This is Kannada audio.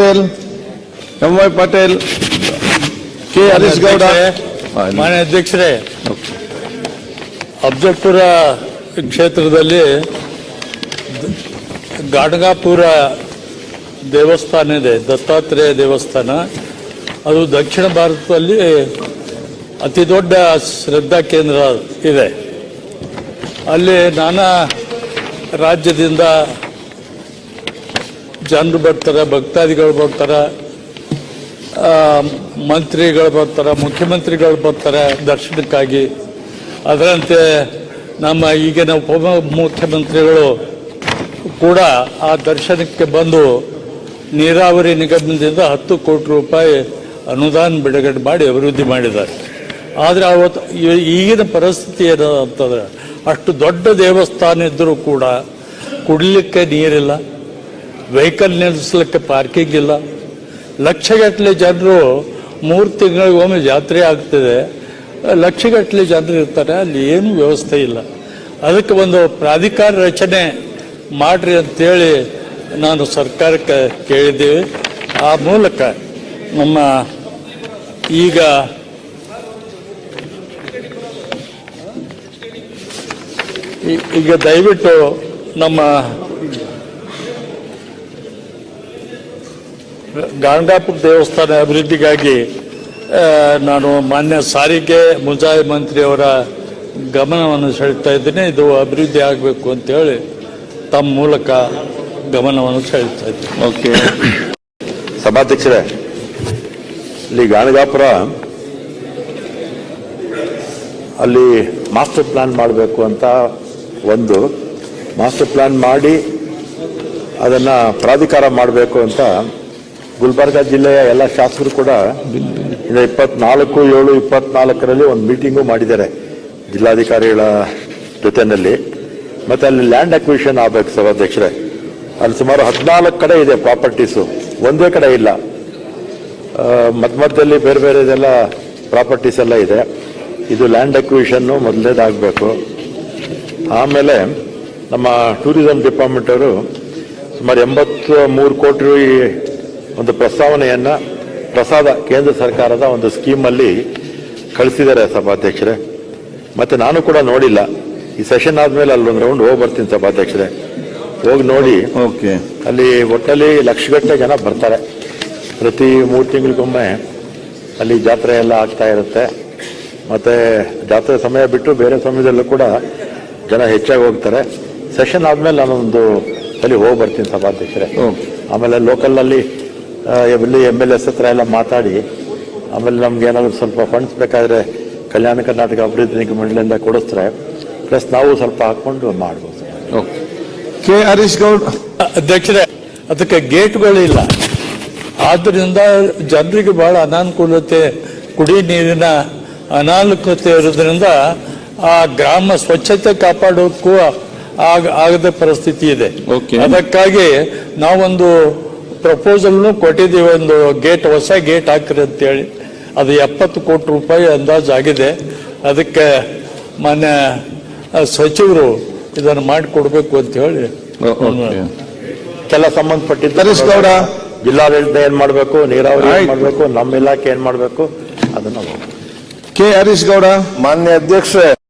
Patel M Y Patel K Harish Gowda ಮಾನ್ಯ ಅಧ್ಯಕ್ಷರೇ ಅಬ್ಜಪುರ ಕ್ಷೇತ್ರದಲ್ಲಿ ಗಾಡಗಾಪುರ ಗಾಣಗಾಪುರ ದೇವಸ್ಥಾನ ಇದೆ ದತ್ತಾತ್ರೇಯ ದೇವಸ್ಥಾನ. ಅದು ದಕ್ಷಿಣ ಭಾರತದಲ್ಲಿ ಅತಿ ದೊಡ್ಡ ಶ್ರದ್ಧಾ ಕೇಂದ್ರ ಇದೆ. ಅಲ್ಲಿ ನಾನಾ ರಾಜ್ಯದಿಂದ ಜನರು ಬರ್ತಾರೆ, ಭಕ್ತಾದಿಗಳು ಬರ್ತಾರೆ ಮಂತ್ರಿಗಳು ಬರ್ತಾರೆ, ಮುಖ್ಯಮಂತ್ರಿಗಳು ಬರ್ತಾರೆ ದರ್ಶನಕ್ಕಾಗಿ. ಅದರಂತೆ ನಮ್ಮ ಈಗಿನ ಉಪ ಮುಖ್ಯಮಂತ್ರಿಗಳು ಕೂಡ ಆ ದರ್ಶನಕ್ಕೆ ಬಂದು ನೀರಾವರಿ ನಿಗಮದಿಂದ ಹತ್ತು ಕೋಟಿ ರೂಪಾಯಿ ಅನುದಾನ ಬಿಡುಗಡೆ ಮಾಡಿ ಅಭಿವೃದ್ಧಿ ಮಾಡಿದ್ದಾರೆ. ಆದರೆ ಅವತ್ತು ಈಗಿನ ಪರಿಸ್ಥಿತಿ ಏನು ಅಂತಂದರೆ ಅಷ್ಟು ದೊಡ್ಡ ದೇವಸ್ಥಾನ ಇದ್ದರೂ ಕೂಡ ಕುಡಿಲಿಕ್ಕೆ ನೀರಿಲ್ಲ. ವೆಹಿಕಲ್ ನಿಲ್ಲಿಸ್ಲಿಕ್ಕೆ ಪಾರ್ಕಿಂಗ್ ಇಲ್ಲ. ಲಕ್ಷಗಟ್ಟಲೆ ಜನರು ಮೂರು ತಿಂಗಳಿಗೊಮ್ಮೆ ಜಾತ್ರೆ ಆಗ್ತದೆ. ಲಕ್ಷಗಟ್ಟಲೆ ಜನರು ಇರ್ತಾರೆ, ಅಲ್ಲಿ ಏನು ವ್ಯವಸ್ಥೆ ಇಲ್ಲ. ಅದಕ್ಕೆ ಒಂದು ಪ್ರಾಧಿಕಾರ ರಚನೆ ಮಾಡ್ರಿ ಅಂತೇಳಿ ನಾನು ಸರ್ಕಾರಕ್ಕೆ ಕೇಳಿದ್ದೀವಿ. ಆ ಮೂಲಕ ನಮ್ಮ ಈಗ ಈಗ ದಯವಿಟ್ಟು ನಮ್ಮ ಗಾಂಡಾಪುರ ದೇವಸ್ಥಾನ ಅಭಿವೃದ್ಧಿಗಾಗಿ ನಾನು ಮಾನ್ಯ ಸಾರಿಗೆ ಮುಜಾಯಿ ಮಂತ್ರಿಯವರ ಗಮನವನ್ನು ಸೆಳೀತಾ ಇದ್ದೀನಿ. ಇದು ಅಭಿವೃದ್ಧಿ ಆಗಬೇಕು ಅಂತೇಳಿ ತಮ್ಮ ಮೂಲಕ ಗಮನವನ್ನು ಸೆಳೀತಾ ಇದ್ದೀನಿ. ಓಕೆ. ಸಭಾಧ್ಯಕ್ಷರೇ, ಇಲ್ಲಿ ಗಾಣಗಾಪುರ, ಅಲ್ಲಿ ಮಾಸ್ಟರ್ ಪ್ಲಾನ್ ಮಾಡಬೇಕು ಅಂತ ಒಂದು, ಮಾಸ್ಟರ್ ಪ್ಲಾನ್ ಮಾಡಿ ಅದನ್ನು ಪ್ರಾಧಿಕಾರ ಮಾಡಬೇಕು ಅಂತ ಗುಲ್ಬರ್ಗ ಜಿಲ್ಲೆಯ ಎಲ್ಲ ಶಾಸಕರು ಕೂಡ ಇಪ್ಪತ್ನಾಲ್ಕು, ಏಳು, ಇಪ್ಪತ್ನಾಲ್ಕರಲ್ಲಿ ಒಂದು ಮೀಟಿಂಗು ಮಾಡಿದ್ದಾರೆ ಜಿಲ್ಲಾಧಿಕಾರಿಗಳ ಜೊತೆಯಲ್ಲಿ. ಮತ್ತೆ ಅಲ್ಲಿ ಲ್ಯಾಂಡ್ ಅಕ್ವಿಷನ್ ಆಗಬೇಕು ಸಭಾಧ್ಯಕ್ಷರೇ, ಅಲ್ಲಿ ಸುಮಾರು ಹದಿನಾಲ್ಕು ಕಡೆ ಇದೆ ಪ್ರಾಪರ್ಟೀಸು. ಒಂದೇ ಕಡೆ ಇಲ್ಲ. ಮಧ್ಯ ಮಧ್ಯದಲ್ಲಿ ಬೇರೆ ಬೇರೆ ಇದೆಲ್ಲ ಪ್ರಾಪರ್ಟೀಸ್ ಎಲ್ಲ ಇದೆ. ಇದು ಲ್ಯಾಂಡ್ ಅಕ್ವಿಷನ್ನು ಮೊದಲನೇದಾಗಬೇಕು. ಆಮೇಲೆ ನಮ್ಮ ಟೂರಿಸಂ ಡಿಪಾರ್ಟ್ಮೆಂಟ್ ಅವರು ಸುಮಾರು ಎಂಬತ್ತು ಮೂರು ಕೋಟಿ ಒಂದು ಪ್ರಸ್ತಾವನೆಯನ್ನ ಪ್ರಸಾದ ಕೇಂದ್ರ ಸರ್ಕಾರದ ಒಂದು ಸ್ಕೀಮಲ್ಲಿ ಕಳಿಸಿದ್ದಾರೆ ಸಭಾಧ್ಯಕ್ಷರೇ. ಮತ್ತೆ ನಾನು ಕೂಡ ನೋಡಿಲ್ಲ. ಈ ಸೆಷನ್ ಆದ್ಮೇಲೆ ಅಲ್ಲೊಂದು ರೌಂಡ್ ಹೋಗಿ ಬರ್ತೀನಿ ಸಭಾಧ್ಯಕ್ಷರೇ. ಹೋಗಿ ನೋಡಿ. ಓಕೆ ಅಲ್ಲಿ ಒಟ್ಟಲ್ಲಿ ಲಕ್ಷಗಟ್ಟಲೆ ಜನ ಬರ್ತಾರೆ. ಪ್ರತಿ ಮೂರು ತಿಂಗಳಿಗೊಮ್ಮೆ ಅಲ್ಲಿ ಜಾತ್ರೆ ಎಲ್ಲ ಆಗ್ತಾ ಇರುತ್ತೆ. ಮತ್ತೆ ಜಾತ್ರೆ ಸಮಯ ಬಿಟ್ಟು ಬೇರೆ ಸಮಯದಲ್ಲೂ ಕೂಡ ಜನ ಹೆಚ್ಚಾಗಿ ಹೋಗ್ತಾರೆ. ಸೆಷನ್ ಆದ್ಮೇಲೆ ನಾನೊಂದು ಅಲ್ಲಿ ಹೋಗಿ ಬರ್ತೀನಿ ಸಭಾಧ್ಯಕ್ಷರೇ ಆಮೇಲೆ ಆಮೇಲೆ ಲೋಕಲ್ನಲ್ಲಿ ಎಲ್ಲಿ ಎಂ ಎಲ್ ಎಸ್ ಹತ್ರ ಎಲ್ಲ ಮಾತಾಡಿ. ಆಮೇಲೆ ನಮ್ಗೆ ಏನಾದರೂ ಸ್ವಲ್ಪ ಫಂಡ್ಸ್ ಬೇಕಾದ್ರೆ ಕಲ್ಯಾಣ ಕರ್ನಾಟಕ ಅಭಿವೃದ್ಧಿ ನಿಗಮ ಮಂಡಳಿಯಿಂದ ಕೊಡಿಸ್ತಾರೆ. ಪ್ಲಸ್ ನಾವು ಸ್ವಲ್ಪ ಹಾಕೊಂಡು ಮಾಡ್ಬೋದು. ಓಕೆ. ಕೆ ಹರೀಶ್ ಗೌಡ್. ಅಧ್ಯಕ್ಷರೇ ಅದಕ್ಕೆ ಗೇಟ್ಗಳಿಲ್ಲ ಆದ್ದರಿಂದ ಜನರಿಗೆ ಬಹಳ ಅನಾನುಕೂಲತೆ ಕುಡಿ ನೀರಿನ ಅನಾನುಕೂಲತೆ ಇರೋದ್ರಿಂದ ಆ ಗ್ರಾಮ ಸ್ವಚ್ಛತೆ ಕಾಪಾಡೋಕ್ಕೂ ಆಗ ಆಗದ ಪರಿಸ್ಥಿತಿ ಇದೆ. Okay. ಅದಕ್ಕಾಗಿ ನಾವೊಂದು ಪ್ರಪೋಸಲ್ನು ಕೊಟ್ಟಿದ್ದೀವಿ ಒಂದು ಗೇಟ್ ಹೊಸ ಗೇಟ್ ಹಾಕ್ರಿ ಅಂತೇಳಿ. ಅದು ಎಪ್ಪತ್ತು ಕೋಟಿ ರೂಪಾಯಿ ಅಂದಾಜು ಆಗಿದೆ. ಅದಕ್ಕೆ ಮಾನ್ಯ ಸಚಿವರು ಇದನ್ನು ಮಾಡಿಕೊಡ್ಬೇಕು ಅಂತ ಹೇಳಿ. ಕೆಲ ಸಂಬಂಧಪಟ್ಟಿದ್ದ ಹರೀಶ್ ಗೌಡ. ಜಿಲ್ಲಾಡಳಿತ ಏನ್ ಮಾಡಬೇಕು ನೀರಾವರಿ ಏನ್ ಮಾಡಬೇಕು ನಮ್ಮ ಇಲಾಖೆ ಏನ್ ಮಾಡಬೇಕು ಅದನ್ನ ಕೆ. ಹರೀಶ್ ಗೌಡ. ಮಾನ್ಯ ಅಧ್ಯಕ್ಷರೇ